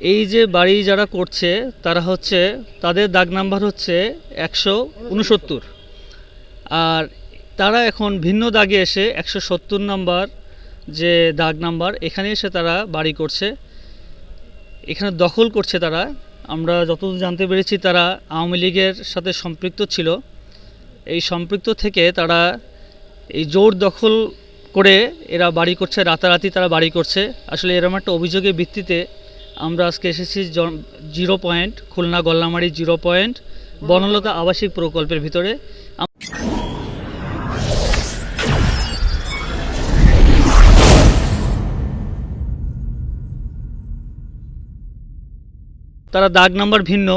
এই যে বাড়ি যারা করছে, তারা হচ্ছে, তাদের দাগ নাম্বার হচ্ছে একশো উনসত্তর। আর তারা এখন ভিন্ন দাগে এসে একশো সত্তর নাম্বার যে দাগ নাম্বার, এখানে এসে তারা বাড়ি করছে। এখানে দখল করছে তারা। আমরা যতদূর জানতে পেরেছি, তারা আওয়ামী লীগের সাথে সম্পৃক্ত ছিল। এই সম্পৃক্ত থেকে তারা এই জোর দখল করে এরা বাড়ি করছে, রাতারাতি তারা বাড়ি করছে। আসলে এরকম একটা অভিযোগের ভিত্তিতে আমরা আজকে এসেছি zero point, Khulna Gallamari zero point, Banalata আবাসিক প্রকল্পের ভিতরে। তারা দাগ নাম্বার ভিন্ন।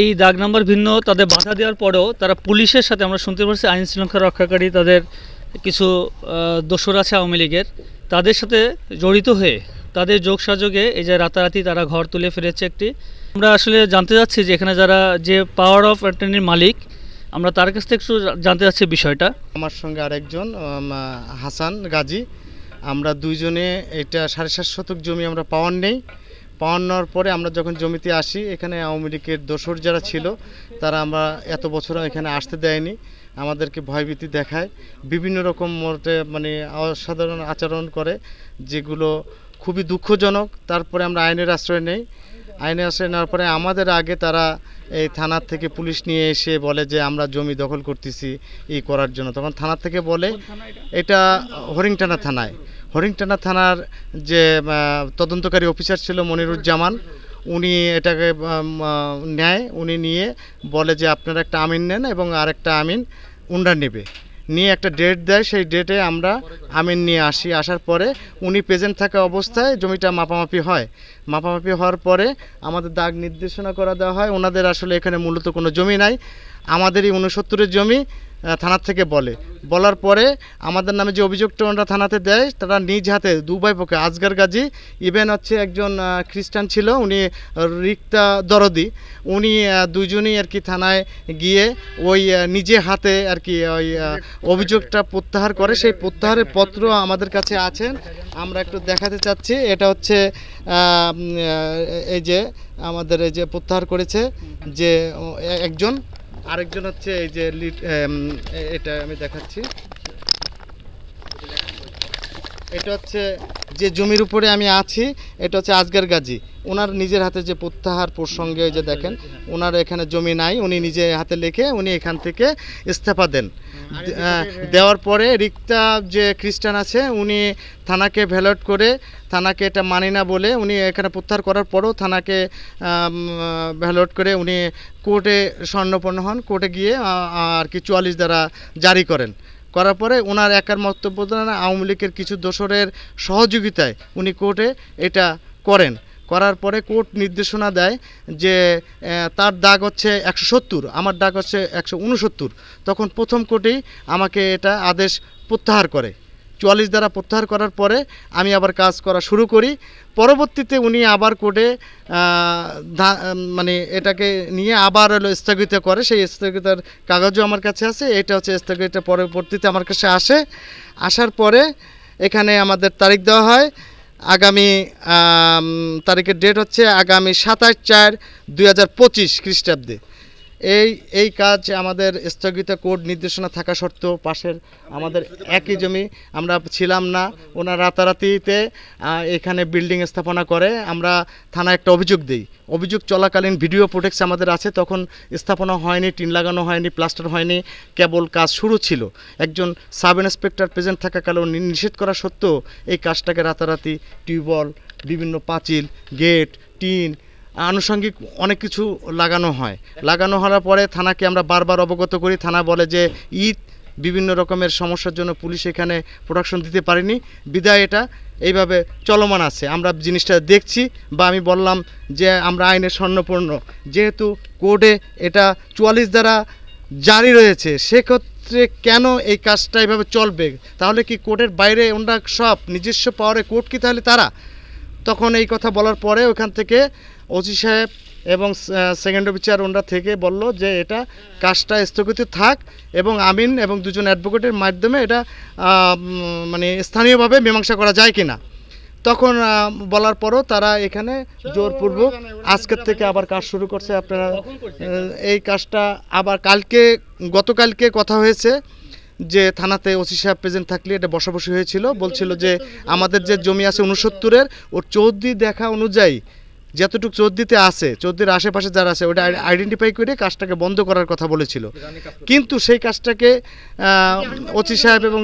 এই দাগ নাম্বার ভিন্ন, তাদের বাধা দেওয়ার পরেও তারা পুলিশের সাথে আমরা শুনতে পারছি, আইন শৃঙ্খলা রক্ষাকারী তাদের কিছু দোসর আছে আওয়ামী লীগের। তাদের সাথে জড়িত হয়ে তাদের যোগ যোগসাযোগে এই যে রাতারাতি তারা ঘর তুলে ফিরেছে একটি। আমরা আসলে জানতে যাচ্ছি যে এখানে যারা যে পাওয়ার অফ অ্যাটর্নির মালিক, আমরা তার কাছ থেকে একটু জানতে চাচ্ছি বিষয়টা। আমার সঙ্গে আরেকজন হাসান গাজী। আমরা দুইজনে এটা সাড়ে সাত শতক জমি আমরা পাওয়ার নেই। পাওয়ার নেওয়ার পরে আমরা যখন জমিতে আসি, এখানে আওয়ামী লীগের দোসর যারা ছিল, তারা আমরা এত বছর এখানে আসতে দেয়নি। আমাদেরকে ভয়ভীতি দেখায়। বিভিন্ন রকম মতে মানে অসাধারণ আচরণ করে, যেগুলো খুবই দুঃখজনক। তারপরে আমরা আইনের আশ্রয় নেই। আইনের আশ্রয় নেওয়ার পরে আমাদের আগে তারা এই থানার থেকে পুলিশ নিয়ে এসে বলে যে আমরা জমি দখল করতেছি এই করার জন্য। তখন থানার থেকে বলে, এটা হরিংটানা থানায়। হরিংটানা থানার যে তদন্তকারী অফিসার ছিল মনিরুজ্জামান, উনি এটাকে নেয়। উনি নিয়ে বলে যে আপনারা একটা আমিন নেন এবং আরেকটা আমিন উন্ডা নেবে। নিয়ে একটা ডেট দেয়, সেই ডেটে আমরা আমিন নিয়ে আসি। আসার পরে উনি প্রেজেন্ট থাকা অবস্থায় জমিটা মাপামাপি হয়। মাপামাপি হওয়ার পরে আমাদের দাগ নির্দেশনা করা দেওয়া হয়। ওনাদের আসলে এখানে মূলত কোনো জমি নাই। আমাদেরই উনসত্তরের জমি। থানার থেকে বলে। বলার পরে আমাদের নামে যে অভিযোগটা ওনারা থানাতে দেয় তারা নিজ হাতে দুবাই পক্ষে। আজগার গাজী ইভেন হচ্ছে একজন খ্রিস্টান ছিল উনি রিক্তা দরদি। উনি আহ, দুইজনই আর কি থানায় গিয়ে ওই নিজে হাতে আর কি ওই অভিযোগটা প্রত্যাহার করে। সেই প্রত্যাহারের পত্র আমাদের কাছে আছেন। আমরা একটু দেখাতে চাচ্ছি। এটা হচ্ছে এই যে আমাদের এই যে প্রত্যাহার করেছে যে একজন আরেকজন হচ্ছে এই যে এটা আমি দেখাচ্ছি। এটা হচ্ছে যে জমির উপরে আমি আছি এটা হচ্ছে আজগার গাজী। ওনার নিজের হাতে যে প্রত্যাহার প্রসঙ্গে যে দেখেন ওনার এখানে জমি নাই উনি নিজে হাতে লিখে উনি এখান থেকে ইস্তফা দেন। দেওয়ার পরে রিক্তা যে খ্রিস্টান আছে উনি থানাকে ভ্যালট করে থানাকে এটা মানি না বলে উনি এখানে প্রত্যাহার করার পরও থানাকে ভ্যালট করে উনি কোর্টে স্বর্ণপন্ন হন। কোর্টে গিয়ে আর কি চুয়াল্লিশ দ্বারা জারি করেন। করার পরে ওনার একার মন্তব্য আওয়ামী লীগের কিছু দোসরের সহযোগিতায় উনি কোর্টে এটা করেন। করার পরে কোর্ট নির্দেশনা দেয় যে তার দাগ হচ্ছে একশো সত্তর, আমার দাগ হচ্ছে একশো উনসত্তর। তখন প্রথম কোর্টেই আমাকে এটা আদেশ প্রত্যাহার করে। চুয়াল্লিশ দ্বারা প্রত্যাহার করার পরে আমি আবার কাজ করা শুরু করি। পরবর্তীতে উনি আবার কোর্টে মানে এটাকে নিয়ে আবার স্থগিত করে। সেই স্থগিতার কাগজও আমার কাছে আছে। এটা হচ্ছে স্থগিত পরবর্তীতে আমার কাছে আসে। আসার পরে এখানে আমাদের তারিখ দেওয়া হয়। আগামী তারিখের ডেট হচ্ছে আগামী সাতাশ চার দুই হাজার পঁচিশ খ্রিস্টাব্দে। এই এই কাজ আমাদের স্থগিত কোর্ট নির্দেশনা থাকা সত্ত্বেও পাশের আমাদের একই জমি আমরা ছিলাম না। ওনার রাতারাতিতে এখানে বিল্ডিং স্থাপনা করে। আমরা থানায় একটা অভিযোগ দিই। অভিযোগ চলাকালীন ভিডিও প্রোটেক্স আমাদের আছে। তখন স্থাপনা হয়নি, টিন লাগানো হয়নি, প্লাস্টার হয়নি, কেবল কাজ শুরু ছিল। একজন সাব ইন্সপেক্টর প্রেজেন্ট থাকাকালেও নিষেধ করা সত্ত্বেও এই কাজটাকে রাতারাতি, টিউবওয়েল, বিভিন্ন পাঁচিল, গেট, টিন আনুষঙ্গিক অনেক কিছু লাগানো হয়। লাগানো হওয়ার পরে থানাকে আমরা বারবার অবগত করি। থানা বলে যে, ঈদ বিভিন্ন রকমের সমস্যার জন্য পুলিশ এখানে প্রোডাকশন দিতে পারেনি। বিদায় এটা। এইভাবে চলমান আছে। আমরা জিনিসটা দেখছি বা আমি বললাম যে, আমরা আইনের স্বর্ণপূর্ণ। যেহেতু কোর্টে এটা চুয়াল্লিশ দ্বারা জারি রয়েছে, সেক্ষেত্রে কেন এই কাজটা এইভাবে চলবে? তাহলে কি কোর্টের বাইরে ওনারা সব নিজস্ব পাওয়ারে কোর্ট কি তাহলে তারা? তখন এই কথা বলার পরে ওখান থেকে ওসি সাহেব এবং সেকেন্ড অফিসার ওনারা থেকে বলল যে এটা কাজটা স্থগিত থাক এবং আমিন এবং দুজন অ্যাডভোকেটের মাধ্যমে এটা মানে স্থানীয়ভাবে মীমাংসা করা যায় কিনা। তখন বলার পরও তারা এখানে জোরপূর্বক আজকের থেকে আবার কাজ শুরু করছে। আপনারা এই কাজটা আবার কালকে, গতকালকে কথা হয়েছে যে থানাতে ওসি সাহেব প্রেজেন্ট থাকলে এটা বসাবসি হয়েছিল। বলছিল যে আমাদের যে জমি আছে উনসত্তরের ওর চৌদ্দি দেখা অনুযায়ী যতটুকু চৌদ্দিতে আছে, চৌদ্দির আশেপাশে যারা আছে, ওটা আইডেন্টিফাই করে কাজটাকে বন্ধ করার কথা বলেছিল। কিন্তু সেই কাজটাকে ওসি সাহেব এবং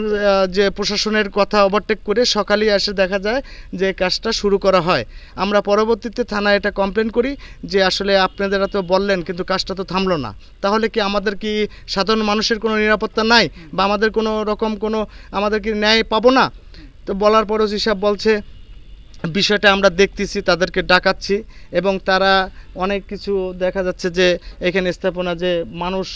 যে প্রশাসনের কথা ওভারটেক করে সকালেই এসে দেখা যায় যে কাজটা শুরু করা হয়। আমরা পরবর্তীতে থানায় এটা কমপ্লেন করি যে আসলে আপনারা তো বললেন, কিন্তু কাজটা তো থামলো না। তাহলে কি আমাদের কি সাধারণ মানুষের কোনো নিরাপত্তা নাই? বা আমাদের কোনো রকম কোনো, আমাদের কি ন্যায় পাবো না? তো বলার পর ওসি সাহেব বলছে বিষয়টা আমরা দেখতেছি তাদেরকে ডাকাচ্ছি এবং তারা অনেক কিছু দেখা যাচ্ছে যে এখানে স্থাপনা যে মানুষ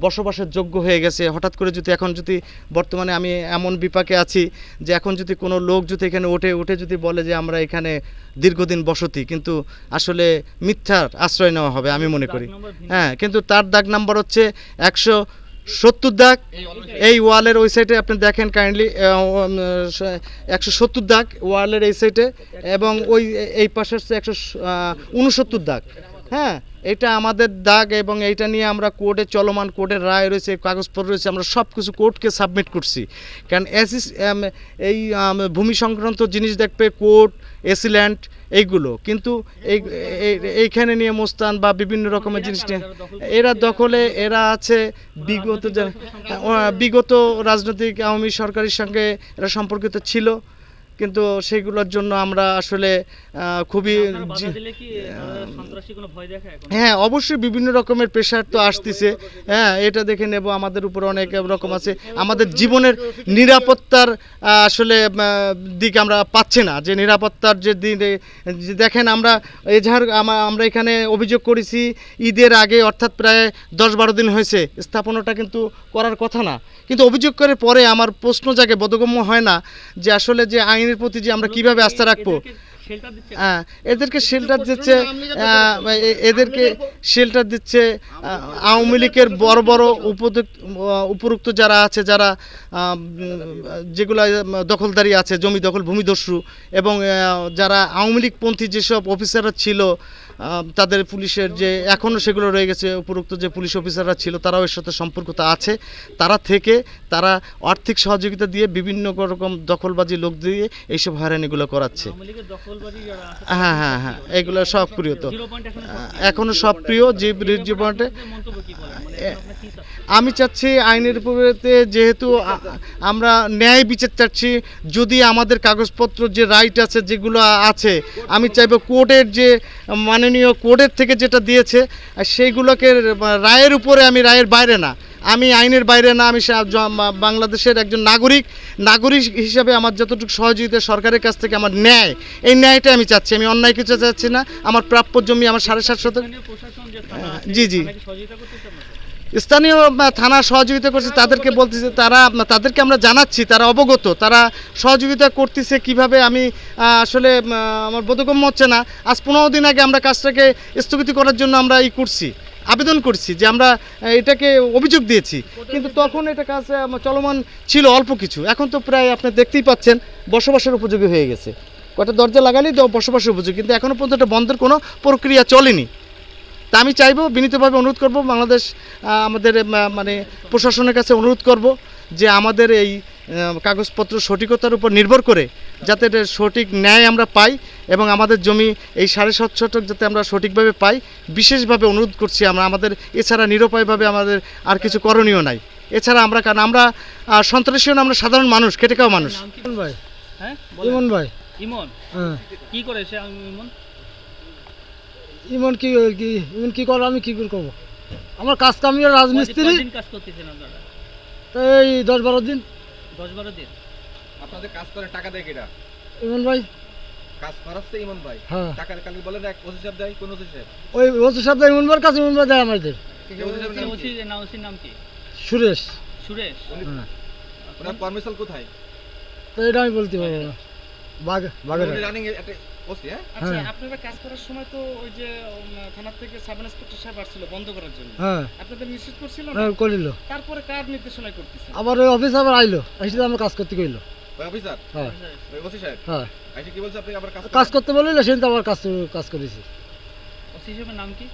বসবাসের যোগ্য হয়ে গেছে হঠাৎ করে যদি এখন যদি বর্তমানে আমি এমন বিপাকে আছি যে এখন যদি কোনো লোক যদি এখানে ওঠে উঠে যদি বলে যে আমরা এখানে দীর্ঘদিন বসতি কিন্তু আসলে মিথ্যার আশ্রয় নেওয়া হবে আমি মনে করি। হ্যাঁ কিন্তু তার দাগ নাম্বার হচ্ছে একশো সত্তর দাগ। এই ওয়ালের ওই সাইডে আপনি দেখেন কাইন্ডলি একশো সত্তর দাগ ওয়ালের এই সাইডে এবং ওই এই পাশে হচ্ছে একশো উনসত্তর দাগ। হ্যাঁ? এটা আমাদের দাগ এবং এইটা নিয়ে আমরা কোর্টে চলমান কোর্টের রায় রয়েছে, কাগজপত্র রয়েছে, আমরা সব কিছু কোর্টকে সাবমিট করছি। কারণ এসিস এই ভূমি সংক্রান্ত জিনিস দেখবে কোর্ট এসিল্যান্ড এইগুলো। কিন্তু এই- এইখানে নিয়ে মোস্তান বা বিভিন্ন রকমের জিনিস নিয়ে, এরা দখলে, এরা আছে বিগত বিগত রাজনৈতিক আওয়ামী সরকারের সঙ্গে এরা সম্পর্কিত ছিল। কিন্তু সেগুলোর জন্য আমরা আসলে খুবই এখন? হ্যাঁ অবশ্যই বিভিন্ন রকমের প্রেশার তো আসতেছে। হ্যাঁ এটা দেখে নেব আমাদের উপর অনেক রকম আছে। আমাদের জীবনের নিরাপত্তার আসলে দিক আমরা পাচ্ছি না। যে নিরাপত্তার যে দিন দেখেন আমরা এজাহার আমা- আমরা এখানে অভিযোগ করেছি ঈদের আগে অর্থাৎ প্রায় দশ বারো দিন হয়েছে। স্থাপনাটা কিন্তু করার কথা না। কিন্তু অভিযোগ করে পরে আমার প্রশ্ন জাগে বোধগম্য হয় না যে আসলে যে আইনের প্রতি যে আমরা কীভাবে আস্থা রাখব। হ্যাঁ এদেরকে শেল্টার দিচ্ছে এদেরকে শেল্টার দিচ্ছে আওয়ামী লীগের বড় বড় উপরুক্ত যারা আছে যারা যেগুলো দখলদারি আছে জমি দখল ভূমিদস্যু এবং যারা আওয়ামী লীগপন্থী যেসব অফিসাররা ছিল তাদের পুলিশের যে এখনও সেগুলো রয়ে গেছে উপরুক্ত যে পুলিশ অফিসাররা ছিল তারাও এর সাথে সম্পর্কতা আছে। তারা থেকে তারা আর্থিক সহযোগিতা দিয়ে বিভিন্ন রকম দখলবাজি লোক দিয়ে এইসব হয়রানিগুলো করাচ্ছে। আছে হ্যাঁ হ্যাঁ হ্যাঁ এগুলো সব প্রিয় তো। এখনও পয়েন্ট প্রিয় যে কি বলেন? মানে? আমি চাচ্ছি আইনের উপরেতে যেহেতু আমরা ন্যায় বিচার চাচ্ছি যদি আমাদের কাগজপত্র যে রাইট আছে যেগুলো আছে আমি চাইব কোর্টের যে মাননীয় কোর্টের থেকে যেটা দিয়েছে আর সেইগুলোকে রায়ের উপরে আমি রায়ের বাইরে না। আমি আইনের বাইরে না আমি বাংলাদেশের একজন নাগরিক। নাগরিক হিসাবে আমার যতটুকু সহযোগিতা সরকারের কাছ থেকে আমার ন্যায় এই ন্যায়টা আমি চাচ্ছি। আমি অন্যায় কিছু চাচ্ছি না। আমার প্রাপ্য জমি আমার সাড়ে সাত শতক স্থানীয় প্রশাসন যে থানা আছে, জি, জি। স্থানীয় থানা সহযোগিতা করছে, তাদেরকে বলতেছে, তারা, তাদেরকে আমরা জানাচ্ছি, তারা অবগত, তারা সহযোগিতা করতেছে কীভাবে, আমি আসলে আমার বোধগম্য হচ্ছে না। আজ পনেরো দিন আগে আমরা কাজটাকে স্থগিত করার জন্য আমরা ই করছি, আবেদন করছি যে আমরা এটাকে অভিযোগ দিয়েছি। কিন্তু তখন এটা কাজ চলমান ছিল অল্প কিছু। এখন তো প্রায় আপনি দেখতেই পাচ্ছেন, বসবাসের উপযোগী হয়ে গেছে। কটা দরজা লাগালেই বসবাসের উপযোগী, কিন্তু এখনও পর্যন্ত এটা বন্ধের কোনো প্রক্রিয়া চলেনি। তা আমি চাইব বিনীতভাবে অনুরোধ করব বাংলাদেশ আমাদের মানে প্রশাসনের কাছে অনুরোধ করব যে আমাদের এই কাগজপত্র সঠিকতার উপর নির্ভর করে যাতে সঠিক ন্যায় আমরা পাই এবং আমাদের জমি এই সাড়ে সাত শতক যাতে আমরা সঠিকভাবে পাই। বিশেষভাবে অনুরোধ করছি আমরা আমাদের এছাড়া নিরুপায়ভাবে আমাদের আর কিছু করণীয় নাই। এছাড়া আমরা কারণ আমরা সন্ত্রাসীও না আমরা সাধারণ মানুষ খেটে খাওয়া মানুষ। ইমন ভাই। হ্যাঁ? ইমন ভাই। ইমন? হ্যাঁ। কি করে সে ইমন? ইমন কি কি ইমন কি করো আমি কি করে করব আমার কাজ কামি রাজমিস্ত্রি। কাজ করতেছেন আপনারা? তো এই দশ বারো দিন। দশ বারো দিন? আপনাদের কাজ করে টাকা দেয় কিনা ইমন ভাই। কাজ করাচ্ছে ইমন ভাই? হ্যাঁ। টাকা কালকে বলেন এক ওসি সাহেব দেয় কোন ওসি সাহেব? ওই ওসি সাহেব ইমন ভাইয়ের কাছে ইমন ভাই দেয় আমাদের। ওসি সাহেবের নাম ওসি না ওসির নাম কি? সুরেশ। সুরেশ? হ্যাঁ। ওনার পারমিশন কোথায়? তো এটা আমি বলতে পারব না। বাঘ বাঘের রানিং একটা ওসি হ্যাঁ? আচ্ছা হ্যাঁ। আপনারা কাজ করার সময় তো ওই যে থেকে সাব ইন্সপেক্টর সাহেব আসছিল বন্ধ করার জন্য। হ্যাঁ। আপনাদের নিশ্চিত করছিল না? হ্যাঁ করিল। তারপরে কার আবার ওই অফিস আবার আইলো এসে আমরা কাজ করতে কইলো। ওই অফিসার হ্যাঁ। ওই ওসি সাহেব? হ্যাঁ। আইসি কি বলছে আপনি আবার কাজ কাজ করতে? বললে সেদিন তো আবার কাজ কাজ করেছি। ওসি নাম কি?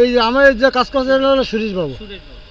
এই যে আমার যে কাজ করছে হলো সুরেশ বাবু সুরেশ বাবু